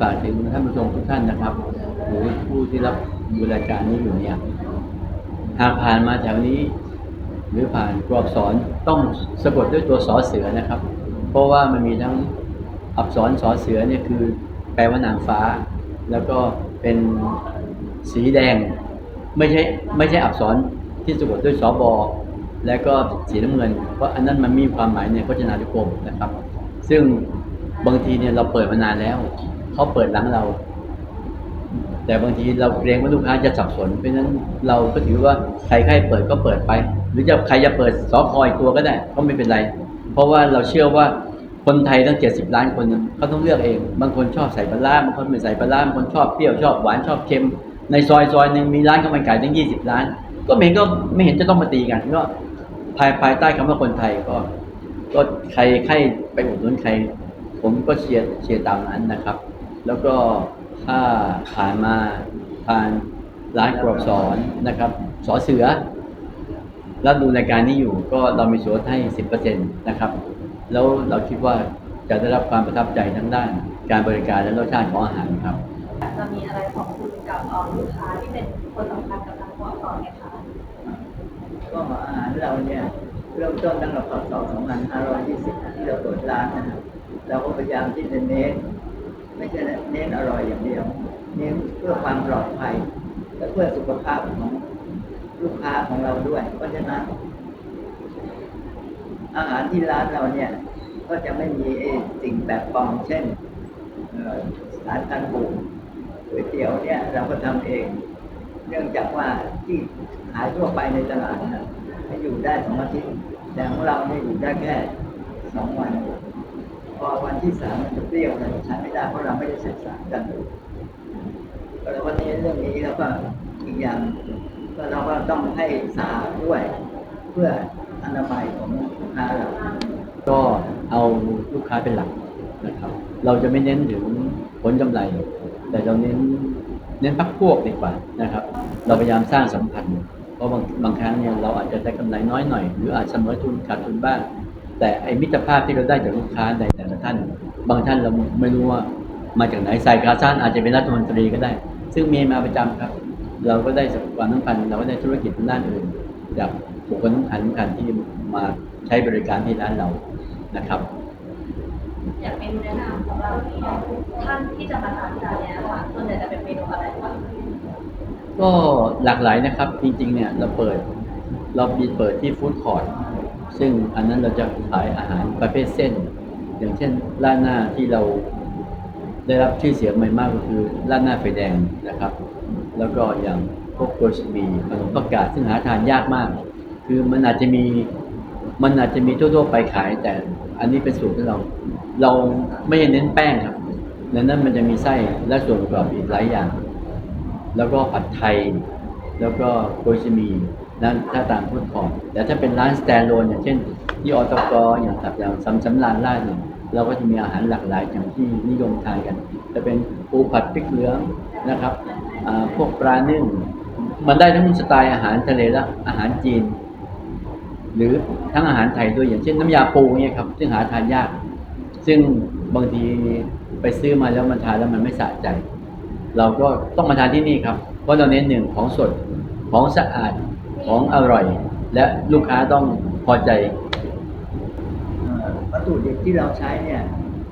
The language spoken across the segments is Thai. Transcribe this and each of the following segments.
ฝากถึงท่านผู้ชมทุกท่านนะครับ หรือผู้ที่รับดูรายการนี้อยู่เนี่ยหากผ่านมาแถวนี้ หรือผ่านกรอบสอนต้องสะกดด้วยตัวสอเสือนะครับ เพราะว่ามันมีทั้งอักษรสอเสือเนี่ยคือ แปลว่านางฟ้า แล้วก็เป็นสีแดง ไม่ใช่ไม่ใช่อักษรที่สะกดด้วยสอบอและก็สีน้ำเงิน เพราะอันนั้นมันมีความหมายในพจนานุกรมนะครับ ซึ่งบางทีเนี่ยเราเปิดมานานแล้ว เขาเปิดหลังเรา แต่บางทีเราเกรงว่าลูกค้าจะสับสน เพราะฉะนั้นเราก็ถือว่าใครใครเปิดก็เปิดไป หรือจะใครจะเปิดสอคอยตัวก็ได้ก็ไม่เป็นไร เพราะว่าเราเชื่อว่าคนไทยตั้ง 70 ล้านคนเขาต้องเลือกเอง บางคนชอบใส่ปลาร้าบางคนไม่ใส่ปลาร้าบางคนชอบเปรี้ยวชอบหวานชอบเค็ม ในซอยซอยหนึ่งมีร้านข้าวมันไก่ตั้ง 20ล้าน ก็ไม่เห็นก็ไม่เห็นจะต้องมาตีกันก็ภายภายใต้คำว่าคนไทยก็ ก็ใครใครไปอุดหนุนใคร ผมก็เชียร์เชียร์ตามนั้นนะครับ แล้วก็ถ้าผ่านมาผ่านร้านกรอบสอนนะครับสอเสือแล้วดูรายการนี้อยู่ก็เรามีส่วนลดให้10%นะครับ แล้วเราคิดว่าจะได้รับความประทับใจทั้งด้าน การบริการและรสชาติของอาหารครับจะมีอะไรขอบคุณกับเอ่อลูกค้าที่เป็นคนสำคัญกับทางกก่อนไหมคะก็อาหารเราเนี่ยเริ่มต้นตั้งแต่พศ2520 ที่เราเปิดร้านนะครับเราก็พยายามที่จะเน้น ไม่ใช่เน้นอร่อยอย่างเดียว เน้นเพื่อความปลอดภัย และเพื่อสุขภาพของลูกค้าของเราด้วย เพราะฉะนั้นอาหารที่ร้านเราเนี่ยก็จะไม่มีไอ้สิ่งแบบปลอมเช่นสารกันบูดก๋วยเตี๋ยวเนี่ยเราก็ทำเอง เนื่องจากว่าที่ขายทั่วไปในตลาดนะอยู่ได้สองอาทิตย์แต่ของเราเนี่ยอยู่ได้แค่สองวัน พอวันที่สามมันจะเปรี้ยวเลยใช้ไม่ได้เพราะเราไม่ได้ใส่สากันแล้ววันนี้เรื่องนี้แล้วก็อีกอย่างก็เราก็ต้องให้สาดด้วยเพื่ออนามัยของลูกค้าเราก็เอาลูกค้าเป็นหลักนะครับ เราจะไม่เน้นถึงผลกำไร แต่เราเน้นเน้นพักพวกดีกว่านะครับ เราพยายามสร้างสัมพันธ์เพราะบางบางครั้งเนี่ยเราอาจจะได้กำไรน้อยหน่อย หรืออาจเสมอทุนขาดทุนบ้าง แต่ไอ้มิตรภาพที่เราได้จากลูกค้าในแต่ละท่าน บางท่านเราไม่รู้ว่ามาจากไหนใส่ขาสั้นอาจจะเป็นรัฐมนตรีก็ได้ ซึ่งมีมาประจำครับ เราก็ได้ความสำคัญเราก็ได้ธุรกิจทางด้านอื่นจากบุคคลสำคัญสำคัญที่มาใช้บริการที่ร้านเรานะครับอยากเมนูแนะนำของเรานี้ท่านที่จะมาทานที่ร้านเนี้ยค่ะส่วนใหญ่จะเป็นเมนูอะไรคะก็หลากหลายนะครับ จริงๆเนี่ยเราเปิดเรามีเปิดที่ฟู้ดคอร์ท ซึ่งอันนั้นเราจะขายอาหารประเภทเส้น อย่างเช่นร้านหน้าที่เราได้รับชื่อเสียงใหม่มากก็คือร้านหน้าไฟแดงนะครับ แล้วก็อย่างพวกโกชบีขนมประกาศซึ่งหาทานยากมาก คือมันอาจจะมีมันอาจจะมีทั่วๆไปขาย แต่อันนี้เป็นสูตรของเรา เราไม่ได้เน้นแป้งครับในนั้นมันจะมีไส้และส่วนประกอบอีกหลายอย่าง แล้วก็ผัดไทย แล้วก็โกชิมี นั่นถ้าตามพุทธคอร์แต่ถ้าเป็นร้านสแตนโลนอย่างเช่น ที่ออตกอย่างแบบอย่างสำสำรานราดเนี่ยเราก็จะมีอาหารหลากหลายอย่างที่นิยมทานกัน จะเป็นปูผัดพริกเหลืองนะครับพวกปลานึ่งมันได้ทั้งสไตล์อาหารทะเลและอาหารจีน หรือทั้งอาหารไทยด้วยอย่างเช่นน้ำยาปูเนี่ยครับซึ่งหาทานยาก ซึ่งบางทีไปซื้อมาแล้วมันทานแล้วมันไม่สะใจ เราก็ต้องมาทานที่นี่ครับ เพราะเราเน้นหนึ่งของสดของสะอาด ของอร่อย และลูกค้าต้องพอใจวัตถุดิบที่เราใช้เนี่ย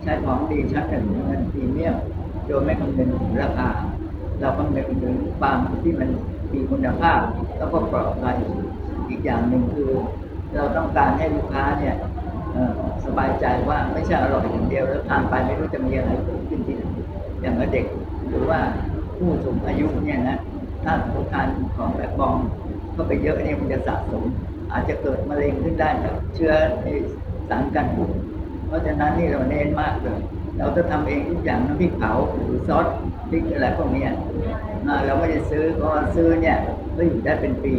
ใช้ของดีชั้นหนึ่งเงินพรีเมียมโดยไม่คำนึงถึงราคา เราคำนึงถึงปามที่มันมีคุณภาพ แล้วก็ปลอดภัยอีกอย่างหนึ่งคือเราต้องการให้ลูกค้าเนี่ยสบายใจว่าไม่ใช่อร่อยอย่างเดียวแล้วทานไปไม่รู้จะมีอะไรเกิดขึ้นที่ไหนอย่างเด็กหรือว่าผู้สูงอายุเนี่ยนะ ถ้าเขาทานของแบบบองเข้าไปเยอะเนี่ยมันจะสะสม อาจจะเกิดมะเร็งขึ้นได้จากเชื้อในสารกันบูดเพราะฉะนั้นนี่เราเน้นมากเลย เราจะทำเองทุกอย่างน้ำพริกเผาหรือซอสพริกอะไรพวกนี้เราไม่ได้ซื้อเพราะว่าซื้อเนี่ยก็อยู่ได้เป็นปี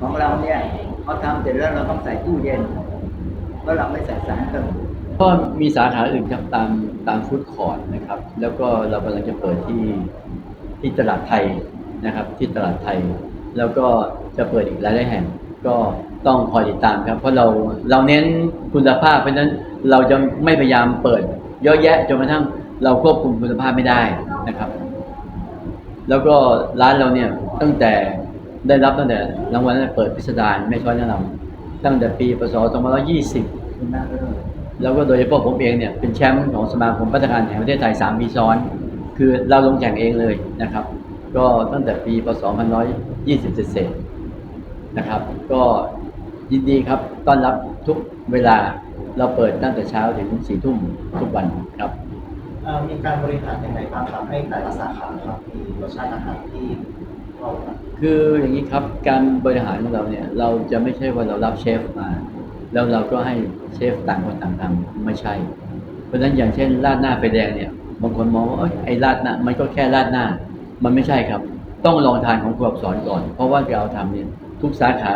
ของเราเนี่ยพอทำเสร็จแล้วเราต้องใส่ตู้เย็นเพราะเราไม่ใส่สารกันก็มีสาขาอื่นครับตามตามฟู้ดคอร์ทนะครับ แล้วก็เรากำลังจะเปิดที่ที่ตลาดไทย นะครับ ที่ตลาดไทย แล้วก็จะเปิดอีกหลายแห่ง ก็ต้องคอยติดตามครับ เพราะเราเราเน้นคุณภาพ เพราะฉะนั้นเราจะไม่พยายามเปิดเยอะแยะจนกระทั่งเราควบคุมคุณภาพไม่ได้นะครับ แล้วก็ร้านเราเนี่ยตั้งแต่ได้รับตั้งแต่รางวัลเปิดพิสดารไม่ช้อยแนะนำตั้งแต่ปีพศ2520คุณน่าเลิศแล้วก็โดยเฉพาะผมเองเนี่ยเป็นแชมป์ของสมาคมพัฒนาการแห่งประเทศไทย 3 ปีซ้อน คือเราลงแข่งเองเลยนะครับ ก็ตั้งแต่ปีพศ2520เศษๆนะครับ ก็ยินดีครับต้อนรับทุกเวลาเราเปิดตั้งแต่เช้าถึงสี่ทุ่มทุกวันครับเอ่อมีการบริหารยังไงบ้างครับให้แต่ละสาขาครับมีรสชาติอาหารที่เราคืออย่างนี้ครับการบริหารของเราเนี่ยเราจะไม่ใช่ว่าเรารับเชฟมา แล้วเราก็ให้เชฟต่างคนต่างทำไม่ใช่ เพราะฉะนั้นอย่างเช่นราดหน้าไฟแดงเนี่ยบางคนมองว่าเอ้ยไอ้ราดหน้ามันก็แค่ราดหน้า มันไม่ใช่ครับ ต้องลองทานของครูอักษรก่อน เพราะว่าเราทำเนี่ยทุกสาขา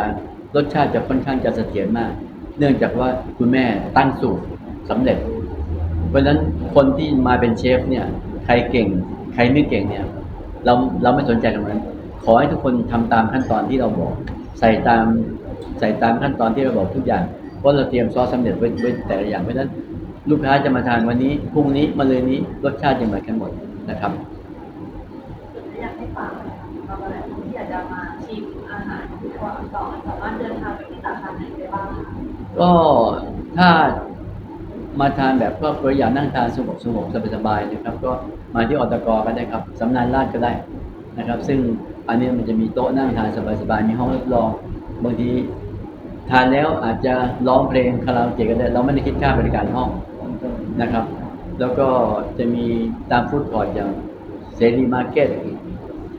รสชาติจะค่อนข้างจะเสถียรมาก เนื่องจากว่าคุณแม่ตั้งสูตรสำเร็จ เพราะฉะนั้นคนที่มาเป็นเชฟเนี่ยใครเก่ง ใครไม่เก่งเนี่ยเราเราไม่สนใจตรงนั้น ขอให้ทุกคนทำตามขั้นตอนที่เราบอก ใส่ตามใส่ตามขั้นตอนที่เราบอกทุกอย่างเพราะเราเตรียมซอสสำเร็จไว้ไว้แต่ละอย่างเพราะฉะนั้นลูกค้าจะมาทานวันนี้พรุ่งนี้มะรืนนี้รสชาติจะเหมือนกันหมดนะครับ องตัวอักษรสามารถเดินทางไปที่สาขาไหนได้บ้างคะก็ถ้ามาทานแบบครอบครัวอยากนั่งทานสงบสงบสบายๆนะครับ ก็มาที่อตกก็ได้ครับสำนักราชก็ได้นะครับ ซึ่งอันนี้มันจะมีโต๊ะนั่งทานสบายๆมีห้องรับรองบางทีทานแล้วอาจจะร้องเพลงคาราโอเกะก็ได้เราไม่ได้คิดค่าบริการห้องนะครับ แล้วก็จะมีตามฟู้ดคอร์ทอย่างเสรีมาร์เก็ต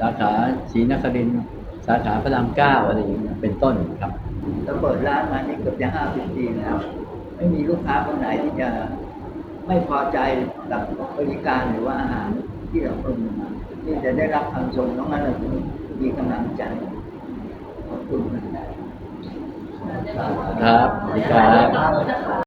สาขาศรีนครินทร์ สาขาพระรามเก้าอะไรอย่างนี้เป็นต้นครับเราเปิดร้านมานี่เกือบจะห้าสิบปีแล้ว ไม่มีลูกค้าคนไหนที่จะไม่พอใจกับบริการหรือว่าอาหารที่เราปรุงมาที่จะได้รับคำชมน้องนั้นเราถึงมีกำลังใจขอบคุณนะครับสวัสดีครับจะ